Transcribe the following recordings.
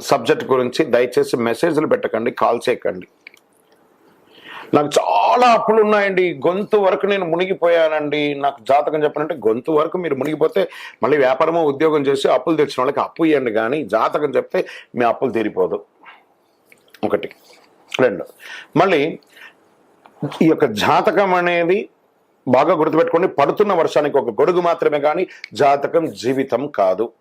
Subject గురించి దయచేసి మెసేజ్లు పెట్టకండి కాల్ చేయకండి. నాకు చాలా అప్పులు ఉన్నాయండి. గొంతు వరకు నేను మునిగిపోయానండి. నాకు జాతకం చెప్పనంటే గొంతు వరకు మీరు మునిగిపోతే మళ్ళీ వ్యాపారమో ఉద్యోగం చేసి అప్పులు తెచ్చిన వాళ్ళకి అప్పు ఇవ్వండి కానీ జాతకం చెప్తే మీ అప్పులు తీరిపోదు. ఒకటి. రెండు. మళ్ళీ ఈ యొక్క జాతకం అనేది బాగా గుర్తుపెట్టుకోండి పడుతున్న వర్షానికి ఒక గొడుగు మాత్రమే కానీ జాతకం జీవితం కాదు.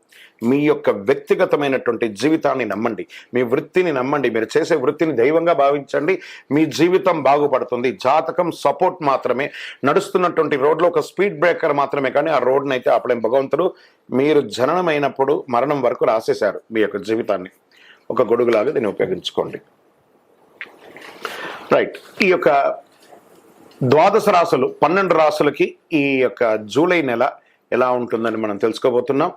మీ యొక్క వ్యక్తిగతమైనటువంటి జీవితాన్ని నమ్మండి. మీ వృత్తిని నమ్మండి. మీరు చేసే వృత్తిని దైవంగా భావించండి. మీ జీవితం బాగుపడుతుంది. జాతకం సపోర్ట్ మాత్రమే. నడుస్తున్నటువంటి రోడ్లో ఒక స్పీడ్ బ్రేకర్ మాత్రమే కానీ ఆ రోడ్ని అయితే ఆపలేం. భగవంతుడు మీరు జననమైనప్పుడు మరణం వరకు రాసేశారు మీ యొక్క జీవితాన్ని. ఒక గొడుగులాగా దీన్ని ఉపయోగించుకోండి. రైట్. ఈ యొక్క ద్వాదశ రాసులు పన్నెండు రాసులకి ఈ యొక్క జూలై నెల ఎలా ఉంటుందని మనం తెలుసుకోబోతున్నాం.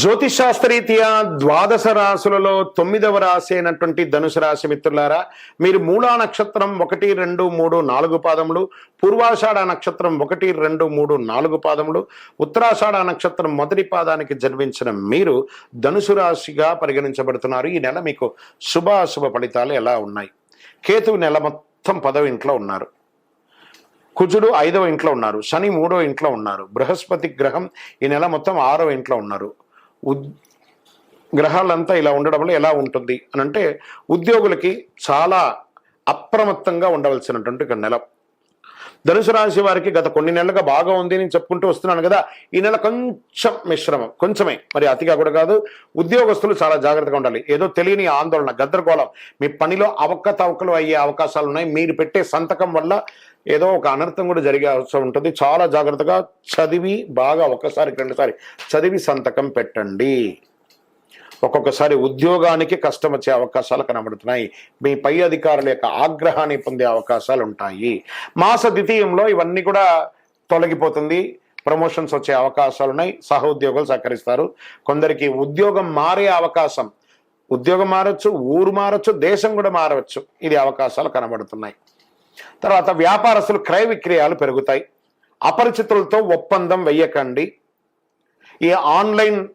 జ్యోతిషాస్త్రరీత్యా ద్వాదశ రాశులలో తొమ్మిదవ రాశి అయినటువంటి ధనుసు రాశి మిత్రులారా మీరు మూలా నక్షత్రం ఒకటి రెండు మూడు నాలుగు పాదములు పూర్వాషాఢ నక్షత్రం ఒకటి రెండు మూడు నాలుగు పాదములు ఉత్తరాషాఢ నక్షత్రం మొదటి పాదానికి జన్మించిన మీరు ధనుసు రాశిగా పరిగణించబడుతున్నారు. ఈ నెల మీకు శుభాశుభ ఫలితాలు ఎలా ఉన్నాయి? కేతువు నెల మొత్తం పదవి ఇంట్లో ఉన్నారు. కుజుడు ఐదవ ఇంట్లో ఉన్నారు శని మూడో ఇంట్లో ఉన్నారు బృహస్పతి గ్రహం ఈ నెల మొత్తం ఆరవ ఇంట్లో ఉన్నారు. ఉద్ గ్రహాలంతా ఇలా ఉండడం వల్ల ఎలా ఉంటుంది అని అంటే ఉద్యోగులకి చాలా అప్రమత్తంగా ఉండవలసినటువంటి ఒక నెల. ధనుసు రాశి వారికి గత కొన్ని నెలలుగా బాగా ఉంది అని చెప్పుకుంటూ వస్తున్నాను కదా ఈ నెల కొంచెం మిశ్రమం కొంచెమే. మరి అతిగా కూడా కాదు ఉద్యోగస్తులు చాలా జాగ్రత్తగా ఉండాలి. ఏదో తెలియని ఆందోళన గద్దరగోళం మీ పనిలో అవకతవకలు అయ్యే అవకాశాలు ఉన్నాయి. మీరు పెట్టే సంతకం వల్ల ఏదో ఒక అనర్థం కూడా జరిగే అవసరం ఉంటుంది. చాలా జాగ్రత్తగా చదివి బాగా ఒకసారి రెండుసారి చదివి సంతకం పెట్టండి. ఒక్కొక్కసారి ఉద్యోగానికి కష్టం వచ్చే అవకాశాలు కనబడుతున్నాయి. మీ పై అధికారుల యొక్క ఆగ్రహాన్ని పొందే అవకాశాలు ఉంటాయి మాస ద్వితీయంలో ఇవన్నీ కూడా తొలగిపోతుంది. ప్రమోషన్స్ వచ్చే అవకాశాలు ఉన్నాయి సహ ఉద్యోగులు సహకరిస్తారు. కొందరికి ఉద్యోగం మారే అవకాశం. ఉద్యోగం మారచ్చు ఊరు మారచ్చు దేశం కూడా మారవచ్చు. ఇది అవకాశాలు కనబడుతున్నాయి. తర్వాత వ్యాపారస్తులు క్రయ విక్రయాలు పెరుగుతాయి. అపరిచితులతో ఒప్పందం వెయ్యకండి. ఈ ఆన్లైన్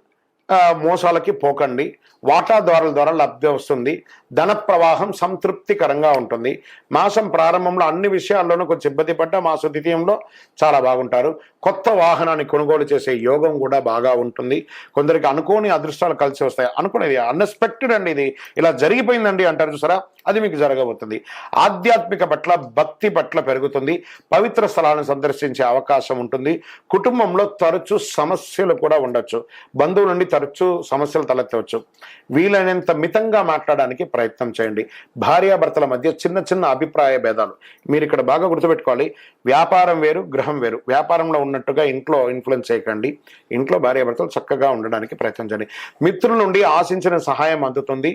మోసాలకి పోకండి. వాటాదారుల ద్వారా లబ్ధి వస్తుంది. ధన ప్రవాహం సంతృప్తికరంగా ఉంటుంది. మాసం ప్రారంభంలో అన్ని విషయాల్లోనూ కొంచెం ఇబ్బంది పడ్డ మాస ద్వితీయంలో చాలా బాగుంటారు. కొత్త వాహనాన్ని కొనుగోలు చేసే యోగం కూడా బాగా ఉంటుంది. కొందరికి అనుకోని అదృష్టాలు కలిసి వస్తాయి. అనుకునేది అన్ఎక్స్పెక్టెడ్ అండి ఇది. ఇలా జరిగిపోయిందండి అంటారు చూసారా? అది మీకు జరగబోతుంది. ఆధ్యాత్మిక పట్ల భక్తి పట్ల పెరుగుతుంది. పవిత్ర స్థలాలను సందర్శించే అవకాశం ఉంటుంది. కుటుంబంలో తరచూ సమస్యలు కూడా ఉండొచ్చు. బంధువుల నుండి తరచూ సమస్యలు తలెత్తవచ్చు. వీలైనంత మితంగా మాట్లాడడానికి ప్రయత్నం ప్రయత్నం చేయండి. భార్యాభర్తల మధ్య చిన్న చిన్న అభిప్రాయ భేదాలు. మీరు ఇక్కడ బాగా గుర్తుపెట్టుకోవాలి. వ్యాపారం వేరు గృహం వేరు. వ్యాపారంలో ఉన్నట్టుగా ఇంట్లో ఇన్ఫ్లుయెన్స్ చేయకండి. ఇంట్లో భార్యాభర్తలు చక్కగా ఉండడానికి ప్రయత్నం చేయండి. మిత్రుల నుండి ఆశించిన సహాయం అందుతుంది.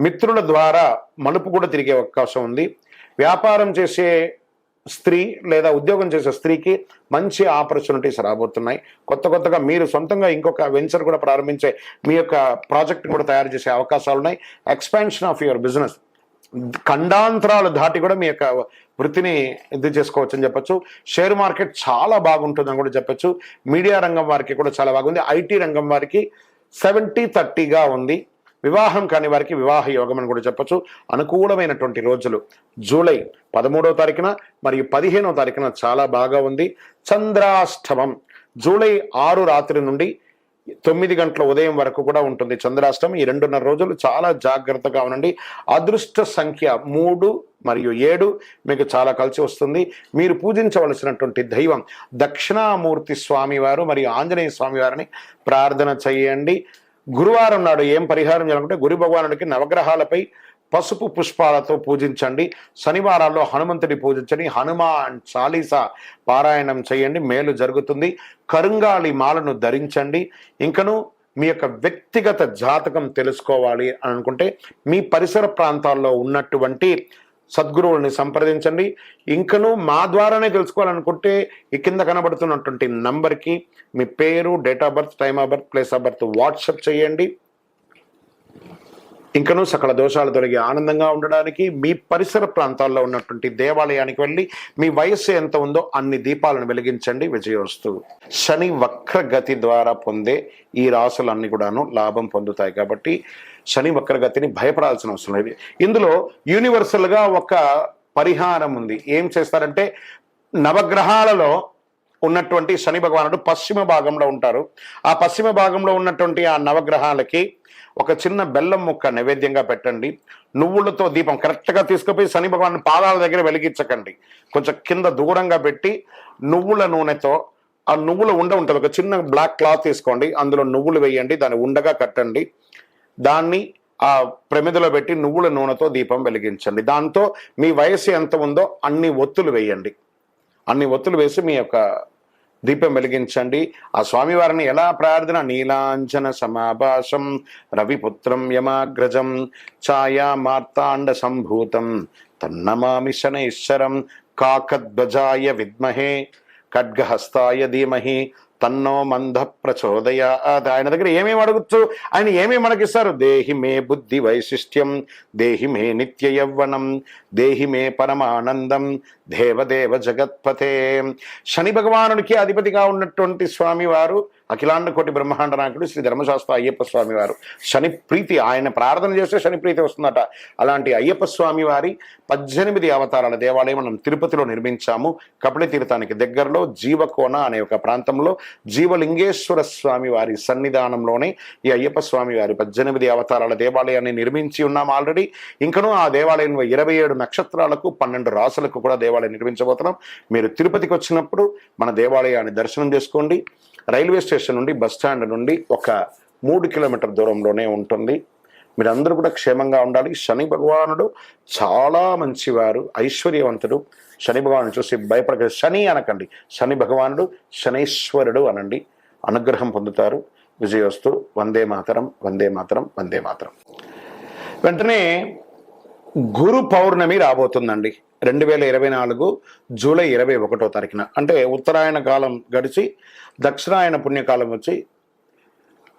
మిత్రుల ద్వారా మలుపు కూడా తిరిగే అవకాశం ఉంది. వ్యాపారం చేసే స్త్రీ లేదా ఉద్యోగం చేసే స్త్రీకి మంచి ఆపర్చునిటీస్ రాబోతున్నాయి. కొత్త కొత్తగా మీరు సొంతంగా ఇంకొక వెంచర్ కూడా ప్రారంభించే మీ యొక్క ప్రాజెక్ట్ కూడా తయారు చేసే అవకాశాలు ఉన్నాయి. ఎక్స్పాన్షన్ ఆఫ్ యువర్ బిజినెస్ ఖండాంతరాలు దాటి కూడా మీ యొక్క వృత్తిని ఇది చేసుకోవచ్చు అని చెప్పొచ్చు. షేర్ మార్కెట్ చాలా బాగుంటుందని కూడా చెప్పొచ్చు. మీడియా రంగం వారికి కూడా చాలా బాగుంది. ఐటీ రంగం వారికి సెవెంటీ థర్టీగా ఉంది. వివాహం కాని వారికి వివాహ యోగం అని కూడా చెప్పొచ్చు. అనుకూలమైనటువంటి రోజులు. జూలై పదమూడవ తారీఖున మరియు పదిహేనవ తారీఖున చాలా బాగా ఉంది. చంద్రాష్టమం. జూలై ఆరు రాత్రి నుండి తొమ్మిది గంటల ఉదయం వరకు కూడా ఉంటుంది చంద్రాష్టమం. ఈ రెండున్నర రోజులు చాలా జాగ్రత్తగా ఉండండి. అదృష్ట సంఖ్య మూడు మరియు ఏడు మీకు చాలా కలిసి వస్తుంది. మీరు పూజించవలసినటువంటి దైవం దక్షిణామూర్తి స్వామివారు మరియు ఆంజనేయ స్వామివారిని ప్రార్థన చేయండి. గురువారం నాడు ఏం పరిహారం చేయాలంటే గురు భగవానుడికి నవగ్రహాలపై పసుపు పుష్పాలతో పూజించండి. శనివారాల్లో హనుమంతుడి పూజించండి. హనుమాన్ చాలీసా పారాయణం చేయండి. మేలు జరుగుతుంది. కరుంగాళి మాలను ధరించండి. ఇంకను మీ యొక్క వ్యక్తిగత జాతకం తెలుసుకోవాలి అని అనుకుంటే మీ పరిసర ప్రాంతాల్లో ఉన్నటువంటి సద్గురువుల్ని సంప్రదించండి. ఇంకను మా ద్వారానే తెలుసుకోవాలనుకుంటే ఈ కింద కనబడుతున్నటువంటి నంబర్కి మీ పేరు date of birth time of birth place of birth WhatsApp చేయండి. ఇంకనూ సకల దోషాలు తొలగి ఆనందంగా ఉండడానికి మీ పరిసర ప్రాంతాల్లో ఉన్నటువంటి దేవాలయానికి వెళ్ళి మీ వయస్సు ఎంత ఉందో అన్ని దీపాలను వెలిగించండి. విజయోస్తు శని వక్రగతి ద్వారా పొందే ఈ రాసులన్నీ కూడాను లాభం పొందుతాయి. కాబట్టి శని వక్ర గతిని భయపడాల్సిన అవసరం లేదు. ఇందులో యూనివర్సల్గా ఒక పరిహారం ఉంది. ఏం చేస్తారంటే నవగ్రహాలలో ఉన్నటువంటి శని భగవానుడు పశ్చిమ భాగంలో ఉంటారు. ఆ పశ్చిమ భాగంలో ఉన్నటువంటి ఆ నవగ్రహాలకి ఒక చిన్న బెల్లం ముక్క నైవేద్యంగా పెట్టండి. నువ్వులతో దీపం కరెక్ట్గా తీసుకుపోయి శని భగవాన్ పాదాల దగ్గర వెలిగించకండి. కొంచెం కింద దూరంగా పెట్టి నువ్వుల నూనెతో ఆ నువ్వుల ఉండ ఉంటుంది. ఒక చిన్న బ్లాక్ క్లాత్ తీసుకోండి. అందులో నువ్వులు వేయండి. దాన్ని ఉండగా కట్టండి. దాన్ని ఆ ప్రమిదలో పెట్టి నువ్వుల నూనెతో దీపం వెలిగించండి. దాంతో మీ వయసు ఎంత ఉందో అన్ని ఒత్తులు వేయండి. అన్ని ఒత్తులు వేసి మీ యొక్క దీపం వెలిగించండి. ఆ స్వామివారిని ఎలా ప్రార్థన? నీలాంజన సమాభాషం రవిపుత్రం యమాగ్రజం ఛాయా మార్తాండ సంభూతం తన్నమామి శనైశ్వరం కాకద్వజాయ విద్మహే ఖడ్గహస్తాయ ధీమహి తన్నో మంద ప్రచోదయ. ఆయన దగ్గర ఏమేమి అడగచ్చు? ఆయన ఏమేమి మనకిస్తారు? దేహి మే బుద్ధి వైశిష్ట్యం దేహి మే నిత్య యవ్వనం దేహి మే పరమానందం దేవదేవ జగత్పథే శని భగవానుడికి అధిపతిగా ఉన్నటువంటి స్వామివారు అఖిలాండ కోటి బ్రహ్మాండ నాయకుడు శ్రీ ధర్మశాస్త్ర అయ్యప్ప స్వామి వారు. శని ప్రీతి ఆయన ప్రార్థన చేస్తే శని ప్రీతి వస్తుందట. అలాంటి అయ్యప్ప స్వామి వారి పద్దెనిమిది అవతారాల దేవాలయం మనం తిరుపతిలో నిర్మించాము. కపిల తీర్థానికి దగ్గరలో జీవకోన అనే ఒక ప్రాంతంలో జీవలింగేశ్వర స్వామి వారి సన్నిధానంలోనే ఈ అయ్యప్ప స్వామి వారి పద్దెనిమిది అవతారాల దేవాలయాన్ని నిర్మించి ఉన్నాం ఆల్రెడీ. ఇంకనూ ఆ దేవాలయంలో ఇరవై ఏడు నక్షత్రాలకు పన్నెండు రాసులకు కూడా దేవాలయం నిర్మించబోతున్నాం. మీరు తిరుపతికి వచ్చినప్పుడు మన దేవాలయాన్ని దర్శనం చేసుకోండి. రైల్వే స్టేషన్ నుండి బస్ స్టాండ్ నుండి ఒక మూడు కిలోమీటర్ దూరంలోనే ఉంటుంది. మీరందరూ కూడా క్షేమంగా ఉండాలి. శని భగవానుడు చాలా మంచివారు ఐశ్వర్యవంతుడు. శని భగవాను చూసి భయపడక శని అనకండి. శని భగవానుడు శనైశ్వరుడు అనండి. అనుగ్రహం పొందుతారు. విజయోస్తు వందే మాతరం వందే మాతరం వందే మాతరం. వెంటనే గురు పౌర్ణమి రాబోతుందండి. రెండు వేల ఇరవై నాలుగు జూలై ఇరవై ఒకటో తారీఖున. అంటే ఉత్తరాయణ కాలం గడిచి దక్షిణాయన పుణ్యకాలం వచ్చి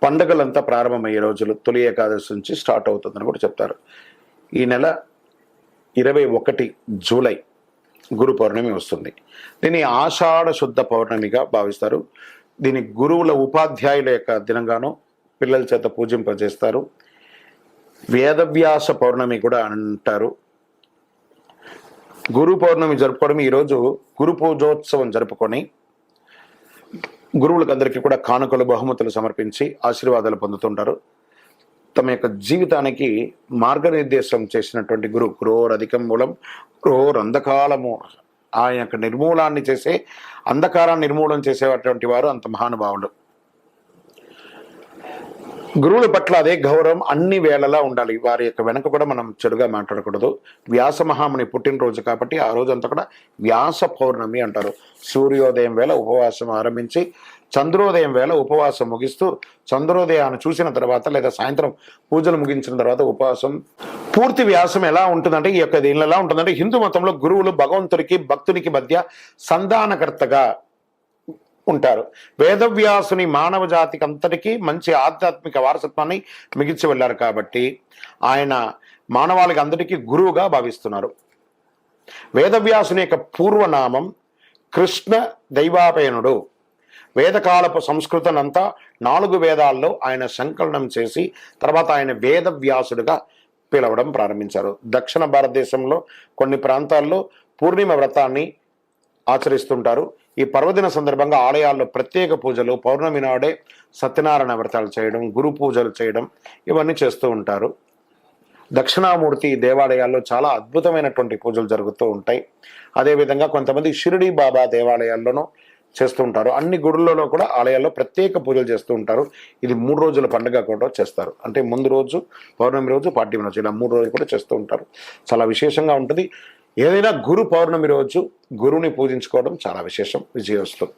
పండగలంతా ప్రారంభమయ్యే రోజులు తొలి ఏకాదశి నుంచి స్టార్ట్ అవుతుందని కూడా చెప్తారు. ఈ నెల ఇరవై ఒకటి జూలై గురు పౌర్ణమి వస్తుంది. దీన్ని ఆషాఢ శుద్ధ పౌర్ణమిగా భావిస్తారు. దీని గురువుల ఉపాధ్యాయుల యొక్క దినంగాను పిల్లల చేత పూజింపజేస్తారు. వేదవ్యాస పౌర్ణమి కూడా అంటారు. గురు పౌర్ణమి జరుపుకోవడం ఈరోజు గురు పూజోత్సవం జరుపుకొని గురువులకు అందరికీ కూడా కానుకలు బహుమతులు సమర్పించి ఆశీర్వాదాలు పొందుతుంటారు. తమ యొక్క జీవితానికి మార్గనిర్దేశం చేసినటువంటి గురు గురోర్ అధికం మూలం గురోర్ అంధకాలము ఆయన యొక్క నిర్మూలాన్ని చేసే అంధకారాన్ని నిర్మూలన చేసేటువంటి వారు అంత మహానుభావులు. గురువుల పట్ల అదే గౌరవం అన్ని వేళలా ఉండాలి. వారి యొక్క వెనక కూడా మనం చెడుగా మాట్లాడకూడదు. వ్యాస మహాముని పుట్టినరోజు కాబట్టి ఆ రోజు అంతా కూడా వ్యాస పౌర్ణమి అంటారు. సూర్యోదయం వేళ ఉపవాసం ఆరంభించి చంద్రోదయం వేళ ఉపవాసం ముగిస్తూ చంద్రోదయాన్ని చూసిన తర్వాత లేదా సాయంత్రం పూజలు ముగించిన తర్వాత ఉపవాసం. పూర్తి వ్యాసం ఎలా ఉంటుందంటే ఈ యొక్క దీనిలో ఎలా ఉంటుందంటే హిందూ మతంలో గురువులు భగవంతుడికి భక్తునికి మధ్య సంధానకర్తగా ఉంటారు. వేదవ్యాసుని మానవ జాతికి అంతటికీ మంచి ఆధ్యాత్మిక వారసత్వాన్ని మిగిల్చి వెళ్ళారు కాబట్టి ఆయన మానవాళికి అందరికీ గురువుగా భావిస్తున్నారు. వేదవ్యాసుని యొక్క పూర్వనామం కృష్ణ దైవాపయనుడు. వేదకాలపు సంస్కృతనంతా నాలుగు వేదాల్లో ఆయన సంకలనం చేసి తర్వాత ఆయన వేదవ్యాసుడుగా పిలవడం ప్రారంభించారు. దక్షిణ భారతదేశంలో కొన్ని ప్రాంతాల్లో పూర్ణిమ వ్రతాన్ని ఆచరిస్తుంటారు. ఈ పర్వదిన సందర్భంగా ఆలయాల్లో ప్రత్యేక పూజలు పౌర్ణమి నాడే సత్యనారాయణ వ్రతాలు చేయడం గురు పూజలు చేయడం ఇవన్నీ చేస్తూ ఉంటారు. దక్షిణామూర్తి దేవాలయాల్లో చాలా అద్భుతమైనటువంటి పూజలు జరుగుతూ ఉంటాయి. అదేవిధంగా కొంతమంది షిరిడి బాబా దేవాలయాల్లోనూ చేస్తూ ఉంటారు. అన్ని గుడులలో కూడా ఆలయాల్లో ప్రత్యేక పూజలు చేస్తూ ఉంటారు. ఇది మూడు రోజుల పండుగ కూడా చేస్తారు. అంటే ముందు రోజు పౌర్ణమి రోజు పాఠ్యం రోజు ఇలా మూడు రోజులు కూడా చేస్తూ ఉంటారు. చాలా విశేషంగా ఉంటుంది. ఏదైనా గురు పౌర్ణమి రోజు గురువుని పూజించుకోవడం చాలా విశేషం విజయోత్సవం